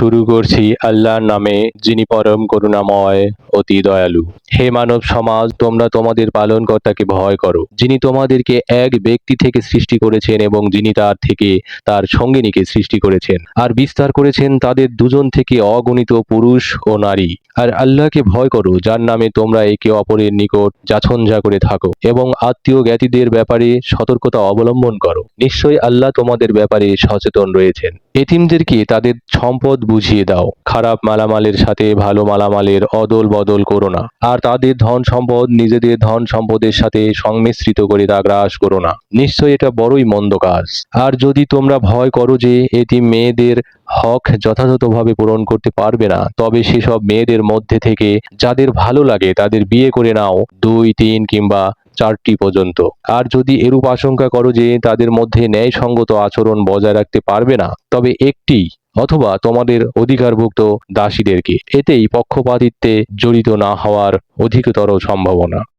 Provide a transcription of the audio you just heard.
শুরু করছি আল্লাহর নামে, যিনি পরম করুণাময়, অতি দয়ালু। হে মানব সমাজ, তোমরা তোমাদের পালনকর্তাকে ভয় করো। যিনি তোমাদেরকে এক ব্যক্তি থেকে সৃষ্টি করেছেন এবং যিনি তার থেকে, তার সঙ্গিনীকে সৃষ্টি করেছেন। আর বিস্তার করেছেন তাদের দুজন থেকে অগণিত পুরুষ ও নারী। আর আল্লাহকে ভয় করো, যার নামে তোমরা একে অপরের নিকট যাছনঝা করে থাকো এবং আত্মীয় জ্ঞাতিদের ব্যাপারে সতর্কতা অবলম্বন করো। নিশ্চয়ই আল্লাহ তোমাদের ব্যাপারে সচেতন রয়েছেন। এতিমদেরকে তাদের সম্পদ বুঝিয়ে দাও। খারাপ মালামালের সাথে ভালো মালামালের অদল বদল করো না। আর তাদের ধন সম্পদ, নিজেদের ধন সম্পদের সাথে সংমিশ্রিত করে তা গ্রাস করো না। নিশ্চয়ই এটা বড়ই মন্দ কাজ। আর যদি তোমরা ভয় করো যে এটি মেয়েদের হক যথাযথভাবে পূরণ করতে পারবে না, তবে সেসব মেয়েদের মধ্যে থেকে যাদের ভালো লাগে তাদের বিয়ে করে নাও দুই, তিন কিংবা চারটি পর্যন্ত। আর যদি এরূপ আশঙ্কা করো যে তাদের মধ্যে ন্যায়সঙ্গত আচরণ বজায় রাখতে পারবে না, তবে একটি অথবা তোমাদের অধিকারভুক্ত দাসীদেরকে। এতেই পক্ষপাতিত্বে জড়িত না হওয়ার অধিকতর সম্ভাবনা।